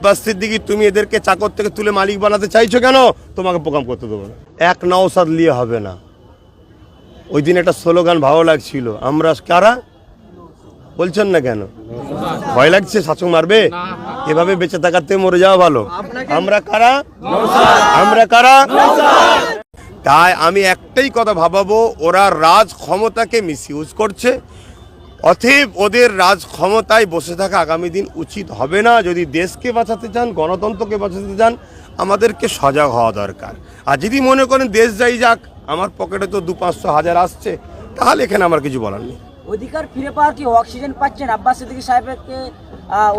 আব্বাস সিদ্দিকি, তুমি এদেরকে চাকর থেকে তুলে মালিক বানাতে চাইছো কেন? তোমাকে প্রোগ্রাম করতে দেবো না। এক নওসাদ নিয়ে হবে না। ওই দিন একটা স্লোগান ভালো লাগছিল। আমরা কারা? বলছেন না কেন? ভয় লাগছে? শাসক মারবে? এভাবে বেঁচে থাকাতে মরে যাওয়া ভালো। আমরা কারা? আমরা কারা? তাই আমি একটাই কথা ভাবাবো, ওরা রাজ ক্ষমতাকে মিসইউজ করছে। অতএব ওদের রাজ ক্ষমতায় বসে থাকা আগামী দিন উচিত হবে না। যদি দেশকে বাঁচাতে চান, গণতন্ত্রকে বাঁচাতে চান, আমাদেরকে সজাগ হওয়া দরকার। আর যদি মনে করেন দেশ যাই যাক, আমার পকেটে তো দু পাঁচশো হাজার আসছে, তাহলে এখানে আমার কিছু বলার নেই। অধিকার ফিরে পাওয়ার কি অক্সিজেন পাচ্ছেন আব্বাস সিদ্দিকী সাহেবকে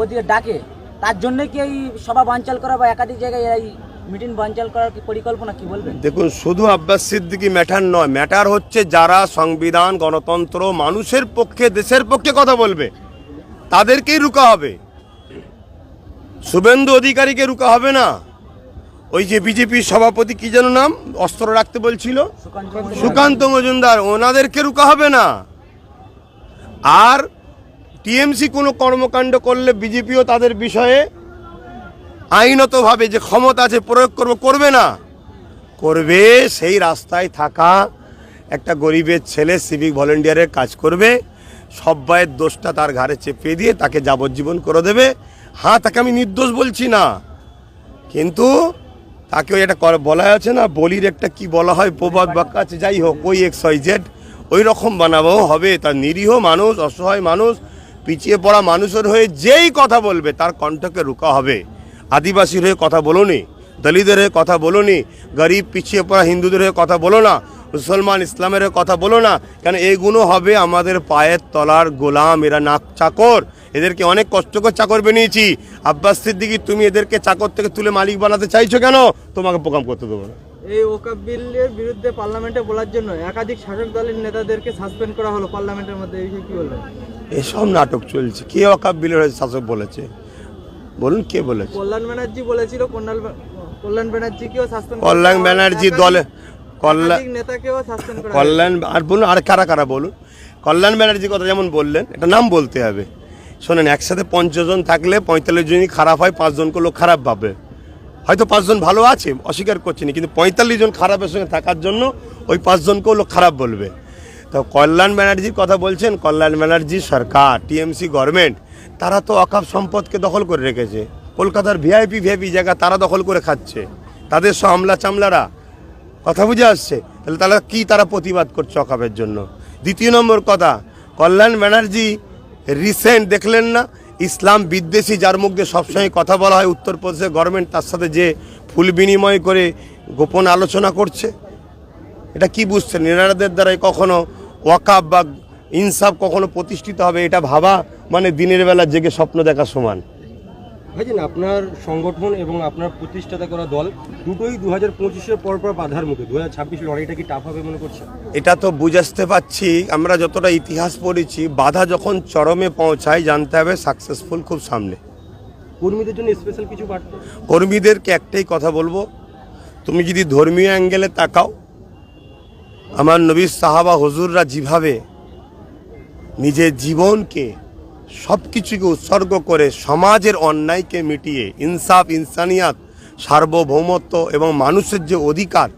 ওদিকে ডাকে? তার জন্য কি এই সভা বানচাল করা বা একাধিক জায়গায় এই মিটিং বানচাল করার পরিকল্পনা কি বলবেন? দেখুন শুধু আব্বাস সিদ্দিকি ম্যাটার নয় ম্যাটার হচ্ছে যারা সংবিধান গণতন্ত্র মানুষের পক্ষে দেশের পক্ষে কথা বলবে তাদেরকেই রুকা হবে। শুভেন্দু অধিকারীকে রুকা হবে না। ওই যে বিজেপির সভাপতি কি যেন নাম? অস্ত্র রাখতে বলছিল। সুকান্ত সুকান্ত মজুমদার ওনাদেরকে রুকা হবে না। আর টিএমসি কোনো কর্মকাণ্ড করলে বিজেপিও তাদের বিষয়ে আইনতভাবে যে ক্ষমতা আছে প্রয়োগ করবে করবে না। করবে সেই রাস্তায় থাকা একটা গরিবের ছেলে সিভিক ভলেন্টিয়ারের কাজ করবে, সব্বাইয়ের দোষটা তার ঘাড়ে চেপে দিয়ে তাকে যাবজ্জীবন করে দেবে। হ্যাঁ তাকে আমি নির্দোষ বলছি না, কিন্তু তাকে ওই একটা বলা আছে না, বলির একটা কি বলা হয়, প্রবাদ বাক্য আছে, যাই হোক, ওই এক্স ওয়াই জেড ওই রকম বানাবো, হবে। তার নিরীহ মানুষ, অসহায় মানুষ, পিছিয়ে পড়া মানুষের হয়ে যেই কথা বলবে, তার কণ্ঠকে রুকা হবে। আদিবাসীর হয়ে কথা বলোনি দলিতের হয়ে কথা বলোনি গরিব পিছিয়ে পড়া হিন্দুদের হয়ে কথা বলো না মুসলমান ইসলামের হয়ে কথা বলো না কেন এগুলো হবে আমাদের পায়ের তলার গোলাম এরা নাক চাকর এদেরকে অনেক কষ্ট করে চাকর বানিয়েছি। আব্বাস সিদ্দিকি তুমি এদেরকে চাকর থেকে তুলে মালিক বানাতে চাইছো কেন? তোমাকে প্রোগ্রাম করতে দেবো না। এই ওকাব বিলের বিরুদ্ধে পার্লামেন্টে বলার জন্য একাধিক শাসক দলের নেতাদেরকে সাসপেন্ড করা হলো পার্লামেন্টের মধ্যে এই কি বলবেন? এসব নাটক চলছে। কে অকাপ বিলের শাসক বলেছে? বলুন কে বলেছে? কল্যাণ ব্যানার্জি বলেছিল কল্যাণ ব্য- ব্যানার্জিকেও কল্যাণ ব্যানার্জি দলে কল্যাণ নেতাকেও সাসপেন্ড কল্যাণ আর বলুন আর কারা কারা বলুন? কল্যাণ ব্যানার্জির কথা যেমন বললেন এটা নাম বলতে হবে। শোনেন একসাথে পঞ্চজন থাকলে পঁয়তাল্লিশ জনই খারাপ হয় পাঁচজনকে লোক খারাপ ভাবে। হয়তো পাঁচজন ভালো আছে অস্বীকার করছি না কিন্তু পঁয়তাল্লিশ জন খারাপের সঙ্গে থাকার জন্য ওই পাঁচজনকেও লোক খারাপ বলবে। তো কল্যাণ ব্যানার্জির কথা বলছেন, কল্যাণ ব্যানার্জি সরকার, টিএমসি গভর্নমেন্ট, তারা তো অকাপ সম্পদকে দখল করে রেখেছে। কলকাতার ভিআইপি ভিআইপি জায়গা তারা দখল করে খাচ্ছে। তাদের আমলা চামলারা, কথা বুঝে আসছে? তাহলে তারা কি তারা প্রতিবাদ করছে অকাপের জন্য? দ্বিতীয় নম্বর কথা, কল্যাণ ব্যানার্জি রিসেন্ট দেখলেন না? ইসলাম বিদ্বেষী, যার মুখ দিয়ে সবসময় কথা বলা হয়, উত্তরপ্রদেশের গভর্নমেন্ট তার সাথে যে ফুল বিনিময় করে গোপন আলোচনা করছে। এটা কি বুঝছেন? এনারাদের দ্বারাই কখনো ওয়াকাব বা ইনসাফ কখনো প্রতিষ্ঠিত হবে এটা ভাবা মানে দিনের বেলা জেগে স্বপ্ন দেখা সমান। ভাইজান আপনার সংগঠন এবং আপনার প্রতিষ্ঠাতা করা দল দুটোই দু হাজার পঁচিশের পর পর বাধার মুখে। দু হাজার ছাব্বিশ লড়াইটা কি টাফ হবে মনে করছেন? এটা তো বুঝাতে পাচ্ছি আমরা যতটা ইতিহাস পড়েছি বাধা যখন চরমে পৌঁছায় জানতে হবে সাকসেসফুল খুব সামনে। কর্মীদের জন্য স্পেশাল কিছু বার্তা? কর্মীদেরকে একটাই কথা বলব তুমি যদি ধর্মীয় অ্যাঙ্গেলে তাকাও আমার নবী সাহাবা হজুররা যেভাবে নিজের জীবনকে সব কিছুকে উৎসর্গ করে সমাজের অন্যায়কে মিটিয়ে ইনসাফ, ইনসানিয়াত, সার্বভৌমত্ব এবং মানুষের যে অধিকার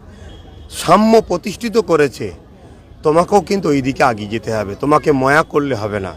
সাম্য প্রতিষ্ঠিত করেছে, তোমাকেও কিন্তু ওই দিকে আগিয়ে যেতে হবে। তোমাকে ময়া করলে হবে না।